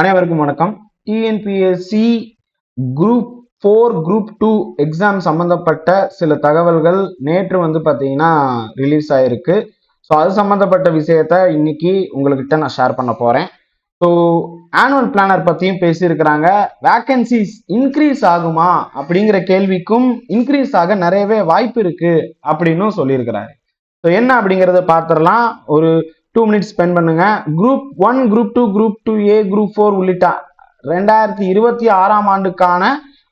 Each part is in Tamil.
அனைவருக்கும் வணக்கம். TNPSC group four group two exam சம்மந்தப்பட்ட சில தகவல்கள் நேற்று வந்து பார்த்தீங்கன்னா ரிலீஸ் ஆயிருக்கு. ஸோ அது சம்மந்தப்பட்ட விஷயத்த இன்னைக்கு உங்கள்கிட்ட நான் ஷேர் பண்ண போகிறேன் ஸோ ஆனுவல் பிளானர் பற்றியும் பேசியிருக்கிறாங்க. வேக்கன்சிஸ் இன்க்ரீஸ் ஆகுமா அப்படிங்கிற கேள்விக்கும் இன்க்ரீஸ் ஆக நிறையவே வாய்ப்பு இருக்குது அப்படின்னும் சொல்லியிருக்கிறாரு. ஸோ என்ன அப்படிங்கிறத பார்த்துடலாம். ஒரு டூ மினிட்ஸ் ஸ்பெண்ட் பண்ணுங்க. Group one group two group two A group four உள்ளிட்ட ரெண்டாயிரத்தி இருபத்தி ஆறாம் ஆண்டுக்கான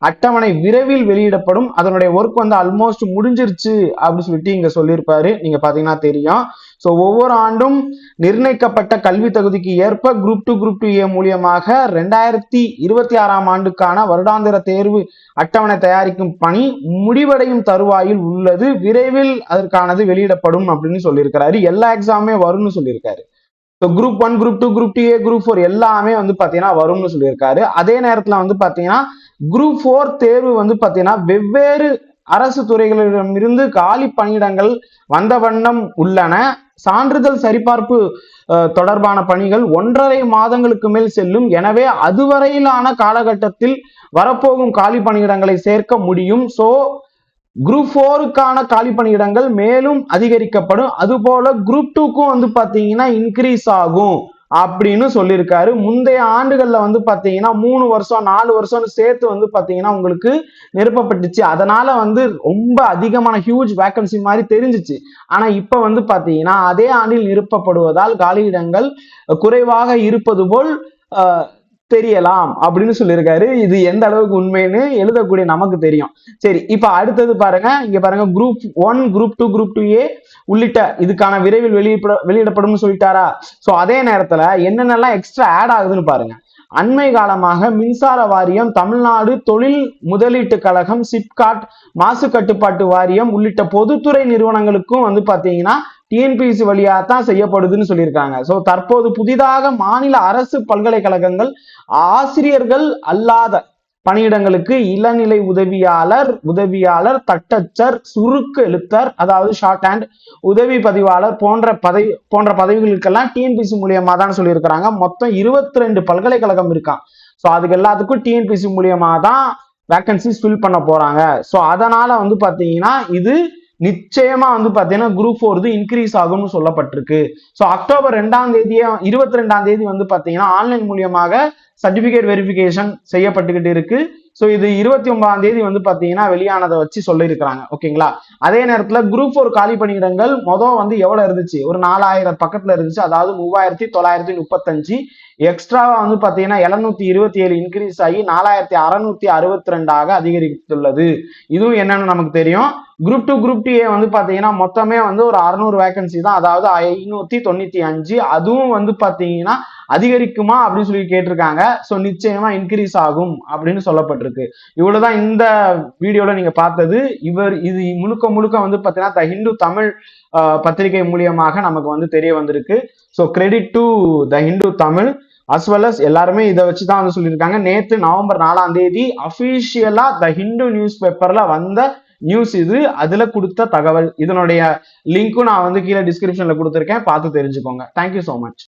அட்டவணை விரைவில் வெளியிடப்படும். அதனுடைய ஒர்க் வந்து ஆல்மோஸ்ட் முடிஞ்சிருச்சு அப்படின்னு சொல்லிட்டு இங்க சொல்லியிருப்பாரு. நீங்க பாத்தீங்கன்னா தெரியும். ஸோ ஒவ்வொரு ஆண்டும் நிர்ணயிக்கப்பட்ட கல்வி தகுதிக்கு ஏற்ப group two group two A மூலியமாக ரெண்டாயிரத்தி இருபத்தி ஆறாம் ஆண்டுக்கான வருடாந்திர தேர்வு அட்டவணை தயாரிக்கும் பணி முடிவடையும் தருவாயில் உள்ளது. விரைவில் அதற்கானது வெளியிடப்படும் அப்படின்னு சொல்லியிருக்கிறாரு. எல்லா எக்ஸாமே வரும்னு சொல்லியிருக்காரு. So group one group two group two A group four எல்லாமே வந்து பார்த்தீங்கன்னா வரும்னு சொல்லியிருக்காரு. அதே நேரத்தில் வந்து பார்த்தீங்கன்னா குரூப் ஃபோர் தேர்வு வந்து பார்த்தீங்கன்னா வெவ்வேறு அரசு துறைகளிடமிருந்து காலி பணியிடங்கள் வந்த வண்ணம் உள்ளன. சான்றிதழ் சரிபார்ப்பு தொடர்பான பணிகள் ஒன்றரை மாதங்களுக்கு மேல் செல்லும். எனவே அதுவரையிலான காலகட்டத்தில் வரப்போகும் காலி பணியிடங்களை சேர்க்க முடியும். ஸோ குரூப் ஃபோருக்கான காலி பணியிடங்கள் மேலும் அதிகரிக்கப்படும். அதுபோல குரூப் டூக்கும் வந்து பார்த்தீங்கன்னா இன்க்ரீஸ் ஆகும். அப்படின்னு சொல்லியிருக்காரு. முந்தைய ஆண்டுகள்ல வந்து பாத்தீங்கன்னா மூணு வருஷம் நாலு வருஷம்னு சேர்த்து வந்து பாத்தீங்கன்னா உங்களுக்கு நிரப்பப்பட்டுச்சு. அதனால வந்து ரொம்ப அதிகமான ஹியூஜ் வேக்கன்சி மாதிரி தெரிஞ்சிச்சு. ஆனா இப்ப வந்து பாத்தீங்கன்னா அதே ஆண்டில் நிரப்பப்படுவதால் காலியிடங்கள் குறைவாக இருப்பது போல் தெரியலாம் அப்படின்னு சொல்லியிருக்காரு. இது எந்த அளவுக்கு உண்மைன்னு எழுதக்கூடிய நமக்கு தெரியும். சரி இப்ப அடுத்தது பாருங்க. இங்க பாருங்க group one group two group two A உள்ளிட்ட இதுக்கான விரைவில் வெளியிட வெளியிடப்படும் சொல்லிட்டாரா? சோ அதே நேரத்துல என்னென்னலாம் எக்ஸ்ட்ரா ஆட் ஆகுதுன்னு பாருங்க. அண்மை காலமாக மின்சார வாரியம் தமிழ்நாடு தொழில் முதலீட்டு கழகம் சிப்காட் மாசு கட்டுப்பாட்டு வாரியம் உள்ளிட்ட பொதுத்துறை நிறுவனங்களுக்கும் வந்து பாத்தீங்கன்னா டிஎன்பிஎஸ்சி வழியாக தான் செய்யப்படுதுன்னு சொல்லியிருக்காங்க. ஸோ தற்போது புதிதாக மாநில அரசு பல்கலைக்கழகங்கள் ஆசிரியர்கள் அல்லாத பணியிடங்களுக்கு இளநிலை உதவியாளர் உதவியாளர் தட்டச்சர் சுருக்கு எழுத்தர் அதாவது ஷார்ட் ஹேண்ட் உதவி பதிவாளர் போன்ற பதவி போன்ற பதவிகளுக்கெல்லாம் டிஎன்பிசி மூலியமா தான் சொல்லியிருக்கிறாங்க. மொத்தம் இருபத்தி ரெண்டு பல்கலைக்கழகம் இருக்கான் ஸோ அதுக்கு எல்லாத்துக்கும் டிஎன்பிசி மூலியமா தான் வேக்கன்சிஸ் ஃபில் பண்ண போறாங்க. ஸோ அதனால வந்து பார்த்தீங்கன்னா இது நிச்சயமா வந்து பாத்தீங்கன்னா குரூப் ஃபோர்து இன்க்ரீஸ் ஆகும்னு சொல்லப்பட்டிருக்கு. ஸோ அக்டோபர் ரெண்டாம் தேதியே இருபத்தி ரெண்டாம் தேதி வந்து பாத்தீங்கன்னா ஆன்லைன் மூலியமாக சர்டிபிகேட் வெரிஃபிகேஷன் செய்யப்பட்டுக்கிட்டு இருக்கு. ஸோ இது இருபத்தி ஒன்பதாம் தேதி வந்து பாத்தீங்கன்னா வெளியானதை வச்சு சொல்லியிருக்கிறாங்க. ஓகேங்களா அதே நேரத்துல குரூப் ஃபோர் காலி பணியிடங்கள் மொதல் வந்து எவ்வளவு இருந்துச்சு? ஒரு நாலாயிரம் பக்கத்துல இருந்துச்சு. அதாவது மூவாயிரத்தி தொள்ளாயிரத்தி முப்பத்தஞ்சு. எக்ஸ்ட்ராவா வந்து பாத்தீங்கன்னா எழுநூத்தி இருபத்தி ஏழு இன்க்ரீஸ் ஆகி நாலாயிரத்தி அறுநூத்தி அறுபத்தி ரெண்டாக அதிகரித்துள்ளது. இதுவும் என்னன்னு நமக்கு தெரியும். Group two group two A வந்து பாத்தீங்கன்னா மொத்தமே வந்து ஒரு அறுநூறு வேகன்சி தான். அதாவது ஐநூத்தி தொண்ணூத்தி அஞ்சு. அதுவும் வந்து பாத்தீங்கன்னா அதிகரிக்குமா அப்படின்னு சொல்லி கேட்டிருக்காங்க. ஸோ நிச்சயமா இன்க்ரீஸ் ஆகும் அப்படின்னு சொல்லப்பட்டிருக்கு. இவ்வளவுதான் இந்த வீடியோல நீங்க பார்த்தது. இவர் இது முழுக்க முழுக்க வந்து பாத்தீங்கன்னா த ஹிந்து தமிழ் பத்திரிகை மூலியமாக நமக்கு வந்து தெரிய வந்திருக்கு. So credit to the Hindu Tamil as well as எல்லாருமே இதை வச்சு தான் வந்து சொல்லியிருக்காங்க. நேற்று நவம்பர் நாலாம் தேதி அஃபீஷியலா த ஹிந்து நியூஸ் பேப்பர்ல வந்த நியூஸ் இது. அதுல கொடுத்த தகவல். இதனுடைய லிங்க்கும் நான் வந்து கீழே டிஸ்கிரிப்ஷன்ல கொடுத்துருக்கேன். பார்த்து தெரிஞ்சுக்கோங்க. Thank you so much